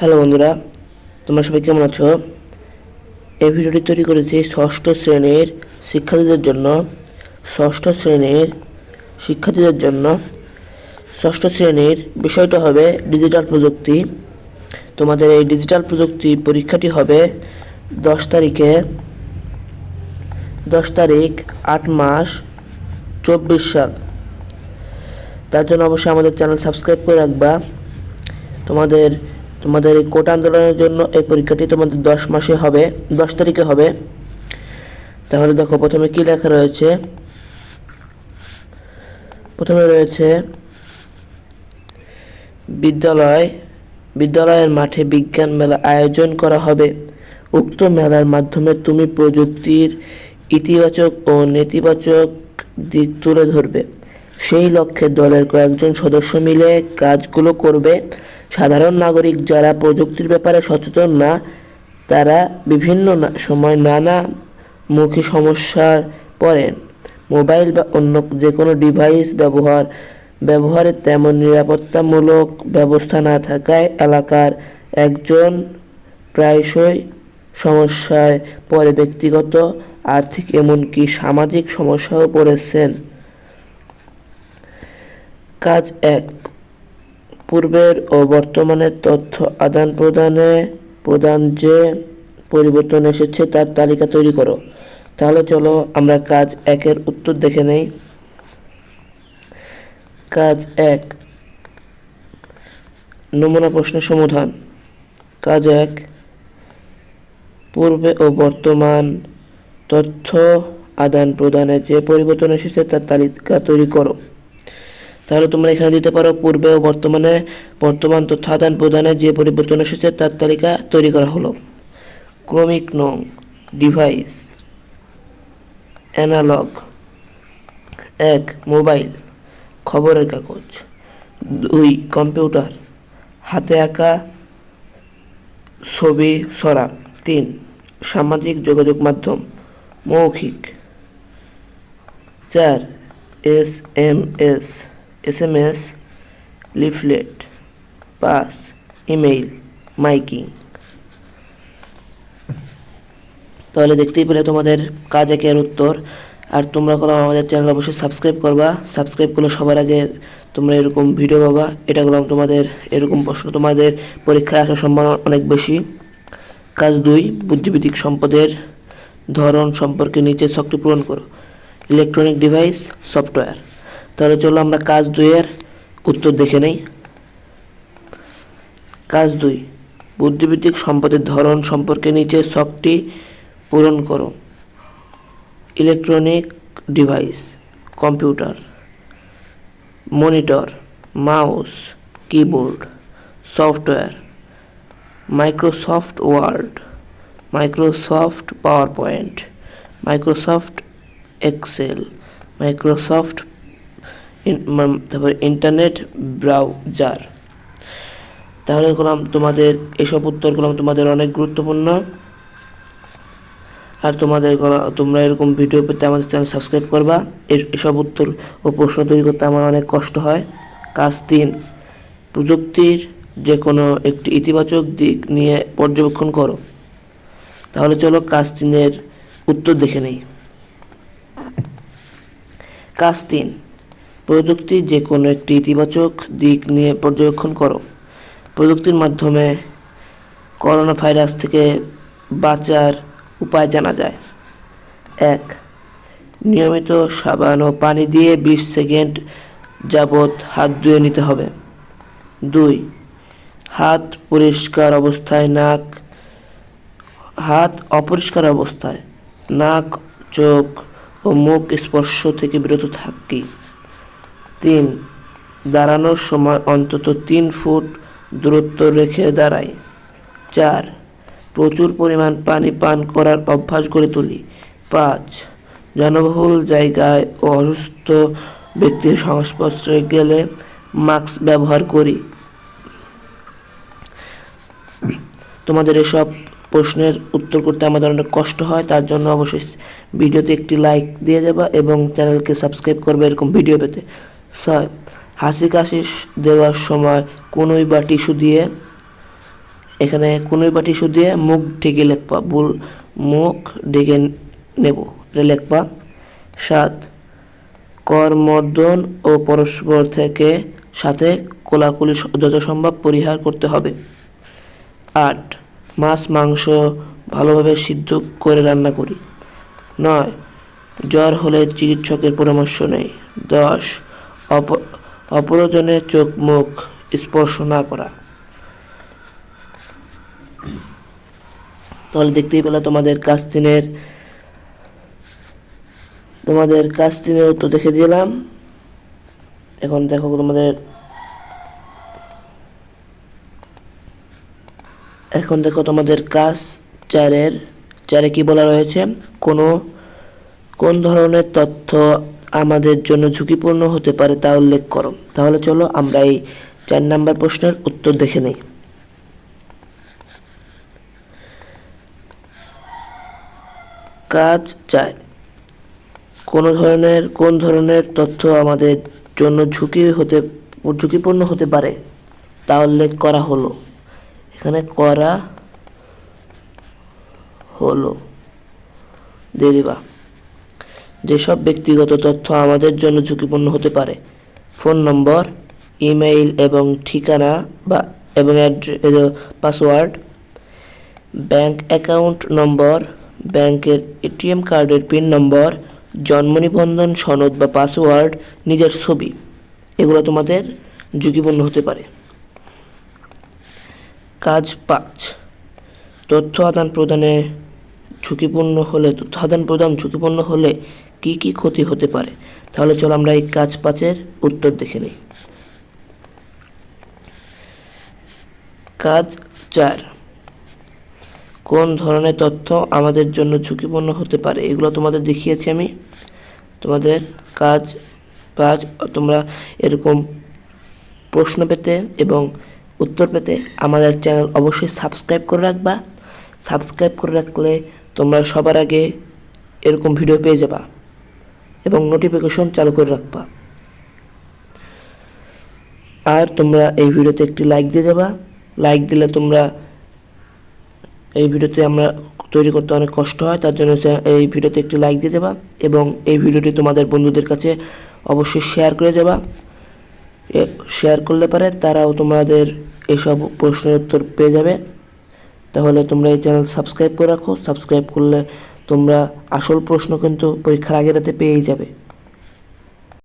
Hello বন্ধুরা, তোমরা সবাই কেমন আছো? এই ভিডিওটি তৈরি করেছি ষষ্ঠ শ্রেণির শিক্ষার্থীদের জন্য। ষষ্ঠ শ্রেণির শিক্ষার্থীদের জন্য। ষষ্ঠ শ্রেণির বিষয়টা হবে ডিজিটাল প্রযুক্তি। তোমাদের এই ডিজিটাল প্রযুক্তি পরীক্ষাটি হবে দশ তারিখে। দশ তারিখ, আট মাস, চব্বিশ সাল। তার জন্য অবশ্যই আমাদের চ্যানেল সাবস্ক্রাইব করে রাখবা। তোমাদের তোমাদের এই কোটা আন্দোলনের জন্য এই পরীক্ষাটি তোমাদের দশ মাসে হবে, দশ তারিখে হবে। তাহলে দেখো, প্রথমে কি লেখা রয়েছে? প্রথমে রয়েছে, বিদ্যালয়, বিদ্যালয়ের মাঠে বিজ্ঞান মেলা আয়োজন করা হবে। উক্ত মেলার মাধ্যমে তুমি প্রযুক্তির ইতিবাচক ও নেতিবাচক দিক তুলে ধরবে। সেই লক্ষ্যে দলের কয়েকজন সদস্য মিলে কাজগুলো করবে। সাধারণ নাগরিক যারা প্রযুক্তির ব্যাপারে সচেতন না, তারা বিভিন্ন সময় নানা মুখী সমস্যার পড়েন মোবাইল বা অন্য যে কোনো ডিভাইস ব্যবহার, ব্যবহারে তেমন নিরাপত্তামূলক ব্যবস্থা না থাকায় এলাকার একজন প্রায়শই সমস্যায় পরে ব্যক্তিগত, আর্থিক এমনকি সামাজিক সমস্যাও পড়েছেন। কাজ এক পূর্বের ও বর্তমানের তথ্য আদান প্রদানে প্রদান যে পরিবর্তন এসেছে তার তালিকা তৈরি করো। তাহলে চলো আমরা কাজ একের উত্তর দেখে নেই। কাজ এক। নমুনা প্রশ্নের সমাধান। কাজ এক। পূর্বে ও বর্তমান তথ্য আদান প্রদানে যে পরিবর্তন এসেছে তার তালিকা তৈরি করো। তাহলে তোমরা এখানে দিতে পারো পূর্বে ও বর্তমানে বর্তমান তথ্য, আদান প্রদানে যে পরিবর্তন এসেছে তার তালিকা তৈরি করা হলো। ক্রমিক নং, ডিভাইস, অ্যানালগ। এক, মোবাইল, খবরের কাগজ। দুই, কম্পিউটার, হাতে আঁকা ছবি, সরা। তিন, সামাজিক যোগাযোগ মাধ্যম, মৌখিক। চার, S M S. S M S leaflet, pass, email, miking. তাহলে দেখতেই পেলে তোমাদের কাজ একের উত্তর। আর তোমরা করো আমাদের চ্যানেল অবশ্যই সাবস্ক্রাইব করবা। সাবস্ক্রাইব করলে সবার আগে তোমরা এরকম ভিডিও পাবা। এটা করলাম তোমাদের, এরকম প্রশ্ন তোমাদের পরীক্ষায় আসার সম্ভাবনা অনেক বেশি। কাজ দুই, বুদ্ধিবৃত্তিক সম্পদের ধরন সম্পর্কে নিচে ছকটি পূরণ করো। Electronic device, software. তাহলে চলো আমরা কাজ দুইয়ের উত্তর দেখে নেই। কাজ দুই, বুদ্ধিবৃত্তিক সম্পদের ধরন সম্পর্কে নিচে ছকটি পূরণ করো। Electronic device, computer, monitor, mouse, keyboard, software, Microsoft Word, Microsoft PowerPoint Microsoft Excel, Microsoft তারপর ইন্টারনেট ব্রাউজার তাহলে করলাম তোমাদের এসব উত্তর করলাম তোমাদের অনেক গুরুত্বপূর্ণ। আর তোমাদের তোমরা এরকম ভিডিও পেতে আমাদের চ্যানেল সাবস্ক্রাইব করবা। এসব উত্তর ও প্রশ্ন তৈরি করতে আমার অনেক কষ্ট হয়। কাজ তিন, প্রযুক্তির যে কোনো একটি ইতিবাচক দিক নিয়ে পর্যবেক্ষণ করো। তাহলে চলো কাজ তিনের উত্তর দেখে নেই। কাজ তিন প্রযুক্তির যে কোনো একটি ইতিবাচক দিক নিয়ে পর্যবেক্ষণ করো। প্রযুক্তির মাধ্যমে করোনা ভাইরাস থেকে বাঁচার উপায় জানা যায়। এক, নিয়মিত সাবান ও পানি দিয়ে বিশ সেকেন্ড যাবৎ হাত ধুয়ে নিতে হবে। দুই, হাত পরিষ্কার অবস্থায়, নাক, হাত অপরিষ্কার অবস্থায়, নাক, চোখ ও মুখ স্পর্শ থেকে বিরত থাকি। তিন, দাঁড়ানোর সময় অন্তত তিন ফুট দূরত্ব রেখে দাঁড়াই। চার, প্রচুর পরিমাণ পানি পান করার অভ্যাস গড়ে তুলি। পাঁচ, জনবহুল জায়গায় ও অসুস্থ ব্যক্তির সংস্পর্শে গেলে মাস্ক ব্যবহার করি। তোমাদের এসব প্রশ্নের উত্তর করতে আমাদের অনেক কষ্ট হয়, তার জন্য অবশ্যই ভিডিওতে একটি লাইক দিয়ে যাবা এবং চ্যানেলকে সাবস্ক্রাইব করবে এরকম ভিডিও পেতে। ছয় হাসি কাশি দেওয়ার সময় কোনোই বা টিস্যু দিয়ে, এখানে কোনোই বা টিস্যু দিয়ে মুখ ঢেকে লিখবা। ভুল মুখ ঢেকে নেব লিখবা। সাত করমর্দন ও পরস্পর থেকে সাথে কোলাকুলি যত সম্ভব পরিহার করতে হবে। আট, মাছ, মাংস ভালোভাবে সিদ্ধ করে রান্না করি। নয়, জ্বর হলে চিকিৎসকের পরামর্শ নেই। দশ অপ- অপরজনের চোখ মুখ স্পর্শ না করা। তাহলে দেখতেই পেলে তোমাদের কাজ তিনের তোমাদের কাজ তিনের উত্তর দেখে দিলাম। এখন দেখো তোমাদের, এখন দেখো তোমাদের কাজ চারের, চারে কি বলা রয়েছে? কোনো, কোন ধরনের তথ্য আমাদের জন্য ঝুঁকিপূর্ণ হতে পারে তা উল্লেখ করো। তাহলে চলো আমরা এই চার নাম্বার প্রশ্নের উত্তর দেখে নেই। কাজ চায় কোন ধরনের কোন ধরনের তথ্য আমাদের জন্য ঝুঁকি হতে, ঝুঁকিপূর্ণ হতে পারে তা উল্লেখ করা হলো। এখানে করা হলো। দিয়ে দিবা যেসব ব্যক্তিগত তথ্য আমাদের জন্য ঝুঁকিপূর্ণ হতে পারে। ফোন নম্বর, ইমেইল এবং ঠিকানা বা এবং পাসওয়ার্ড। ব্যাংক অ্যাকাউন্ট নম্বর, ব্যাংকের এটিএম কার্ডের পিন নম্বর, জন্ম নিবন্ধন সনদ বা পাসওয়ার্ড, নিজের ছবি। এগুলো তোমাদের ঝুঁকিপূর্ণ হতে পারে। কাজ পাঁচ। তথ্য আদান প্রদানে ঝুঁকিপূর্ণ হলে, তথ্য আদান প্রদান ঝুঁকিপূর্ণ হলে কি কি ক্ষতি হতে পারে? তাহলে চলো আমরা এই কাজ পাঁচের উত্তর দেখে নিই। কাজ চার। কোন ধরনের তথ্য আমাদের জন্য ঝুঁকিপূর্ণ হতে পারে? এগুলো তোমাদের দেখিয়েছি আমি। তোমাদের কাজ কাজ তোমরা এরকম প্রশ্ন পেতে এবং উত্তর পেতে আমাদের চ্যানেল অবশ্যই সাবস্ক্রাইব করে রাখবা। সাবস্ক্রাইব করে রাখলে তোমরা সবার আগে এরকম ভিডিও পেয়ে যাবা। এবং নোটিফিকেশন চালু করে রাখবা। আর তোমরা এই ভিডিওতে একটি লাইক দিয়ে যাবা। লাইক দিলে তোমরা এই ভিডিওতে আমরা তৈরি করতে অনেক কষ্ট হয়, তার জন্য এই ভিডিওতে একটি লাইক দিয়ে যাবা এবং এই ভিডিওটি তোমাদের বন্ধুদের কাছে অবশ্যই শেয়ার করে যাবা। শেয়ার করলে পারে তারাও তোমাদের এইসব প্রশ্নের উত্তর পেয়ে যাবে। তাহলে তোমরা এই চ্যানেল সাবস্ক্রাইব করে রাখো। সাবস্ক্রাইব করলে তোমরা আসল প্রশ্ন কিন্তু পরীক্ষার আগে রাতে পেয়েই যাবে।